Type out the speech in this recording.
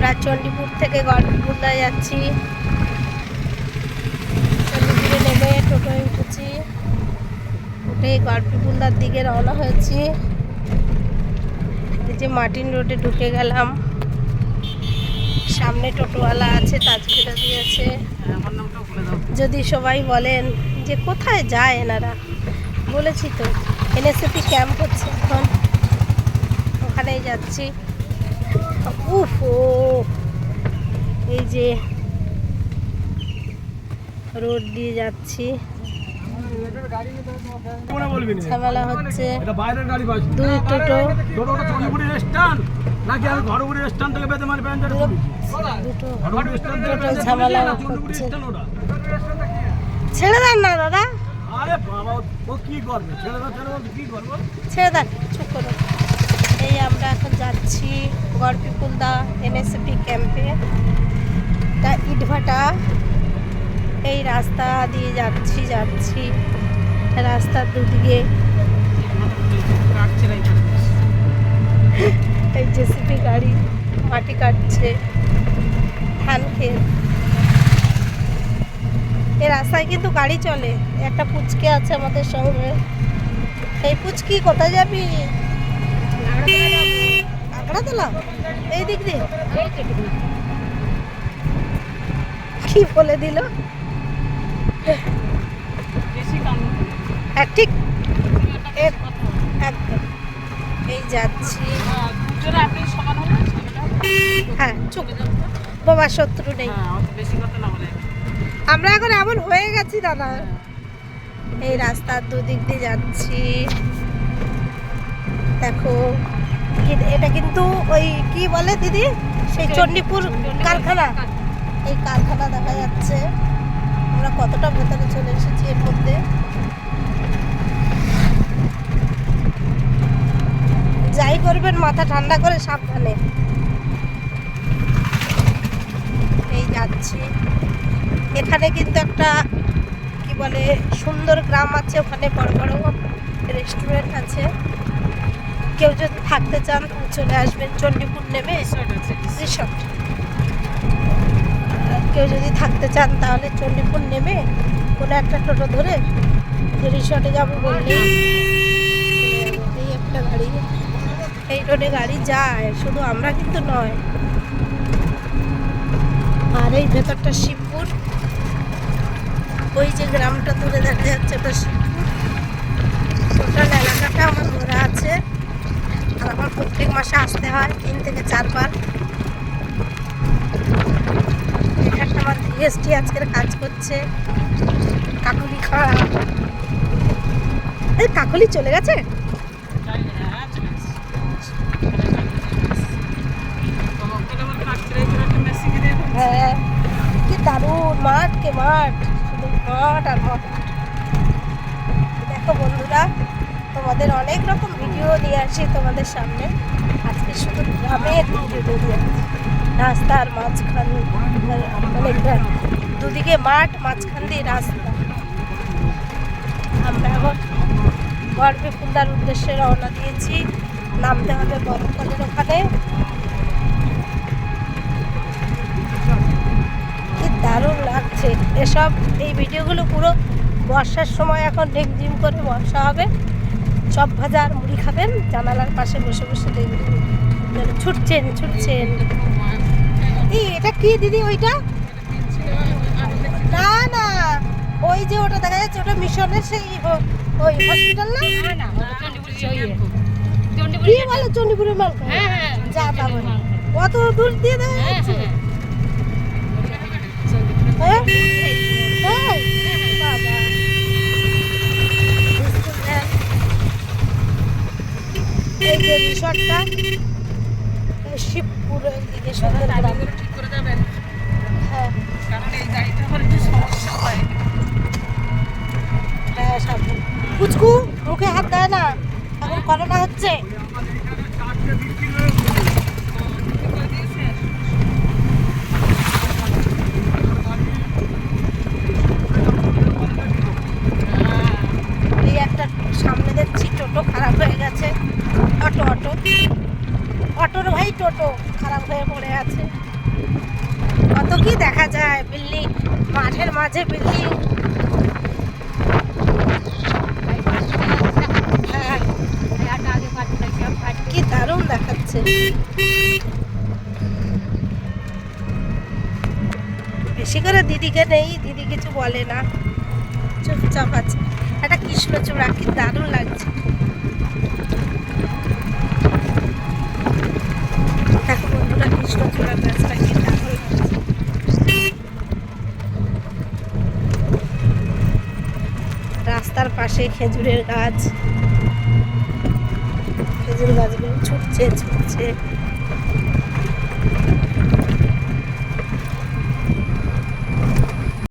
আমরা চণ্ডীপুর থেকে গড়পুরদা যাচ্ছি। চণ্ডীপুরে নেমে টোটোয় উঠেছি। উঠে গড়পিপুন্দার দিকে রওনা হয়েছি। এই যে মার্টিন রোডে ঢুকে গেলাম। সামনে টোটোওয়ালা আছে তাজপুরা দিয়েছে যদি সবাই বলেন যে কোথায় যায় এনারা? বলেছি তো এনএসএপি ক্যাম্প হচ্ছে এখন। ওখানেই যাচ্ছি। উফ এই যে রোড দিয়ে যাচ্ছি। ঝামেলা হচ্ছে। দুই টোটো। দুটো ঝামেলা হচ্ছে ছেড়ে দেন না দাদা। আরে বাবা ও কি করবে? ছেড়ে দেন চুপ এই আমরা এখন যাচ্ছি গড়পিপুলদা এনএসপি ক্যাম্পে। তা ইটভাটা, এই রাস্তা দিয়ে যাচ্ছি যাচ্ছি। রাস্তার দুদিকে এই জেসিপি গাড়ি, মাটি কাটছে, ধান ক্ষেত এই রাস্তায় কিন্তু গাড়ি চলে, একটা পুচকে আছে আমাদের সঙ্গে। এই পুচকি কোথায় যাবি? এই দিক দিয়ে কি বলে দিল ঠিক একদম এই যাচ্ছি হ্যাঁ চুপ বাবা শত্রু নেই আমরা এখন এমন হয়ে গেছি, দাদা। এই রাস্তার দুদিক দিয়ে যাচ্ছি। দেখো এটা কিন্তু ওই কি বলে দিদি? সেই চণ্ডীপুর কারখানা। এই কারখানা দেখা যাচ্ছে। আমরা কতটা ভেতরে চলে এসেছি এর মধ্যে। যাই করবেন মাথা ঠান্ডা করে সাবধানে। এই যাচ্ছি। এখানে কিন্তু একটা কি বলে সুন্দর গ্রাম আছে। ওখানে বড় বড় রেস্টুরেন্ট আছে। কেউ যদি থাকতে চান, চলে আসবেন, চণ্ডীপুর নেমে রিসর্ট। কেউ যদি থাকতে চান, তাহলে চণ্ডীপুর নেমে কোনো একটা টোটো ধরে রিসর্টে যাব বললে এই একটা গাড়ি, এই রোডে গাড়ি যায়, শুধু আমরা কিন্তু নয়। আর এই ভেতরটা শিবপুর। ওই যে গ্রামটা দূরে দেখা যাচ্ছে, ওটা শিবপুর টোটাল এলাকাটা আমার ঘোরা আছে আর আমার প্রত্যেক মাসে আসতে হয়, তিন থেকে চারবার। এখানটা আমার জিএসটি আজকের কাজ করছে। কাকুলি খাওয়া। এই কাকুলি চলে গেছে? হ্যাঁ কি দারুণ মাঠ কে মাঠ। শুধু মাঠ আর মাঠ। দেখো বন্ধুরা তোমাদের অনেক রকম ভিডিও নিয়ে আসি তোমাদের সামনে। আজকে শুধু গ্রামের ভিডিও নিয়ে রাস্তার মাঝখান মানে দুদিকে মাঠ, মাঝখান দিয়ে রাস্তা। আমরা এখন গর্বে ফুলদার উদ্দেশ্যে রওনা দিয়েছি। নামতে হবে বরফলের ওখানে। কি দারুণ লাগছে। এসব, এই ভিডিওগুলো পুরো বর্ষার সময় এখন ঢেকঝিম করে বর্ষা হবে। চপ ভাজা আর মুড়ি খাবেন। জানালার পাশে বসে বসে দেখবেন ছুটছেন ছুটছেন। এই এটা কি দিদি ওইটা? না না। ওই যে ওটা দেখা যাচ্ছে ওটা মিশনের সেই ওই হসপিটাল না? কি বলে চণ্ডীপুরের মাল যা তা বলে। কত দূর দিয়ে দেখা যাচ্ছে হ্যাঁ? তাই? বাবা। এই শিবপুরের দিকে সুন্দর গ্রাম হ্যাঁ। হ্যাঁ। সাবধান। কুচকু মুখে হাত দেয় না। এখন করোনা হচ্ছে এই একটা সামনে দেখছি টোটো খারাপ হয়ে গেছে অটো অটো অটোর ভাই টোটো খারাপ হয়ে পড়ে আছে। কত কি দেখা যায় বিল্ডিং, মাঠের মাঝে বিল্ডিং। কি দারুণ দেখাচ্ছে। বেশি করে দিদিকে নেই, দিদি কিছু বলে না। চুপচাপ আছে। একটা কৃষ্ণচূড়া, কি দারুণ লাগছে। পাশে খেজুরের গাছ। খেজুর গাছগুলো ছুটছে ছুটছে।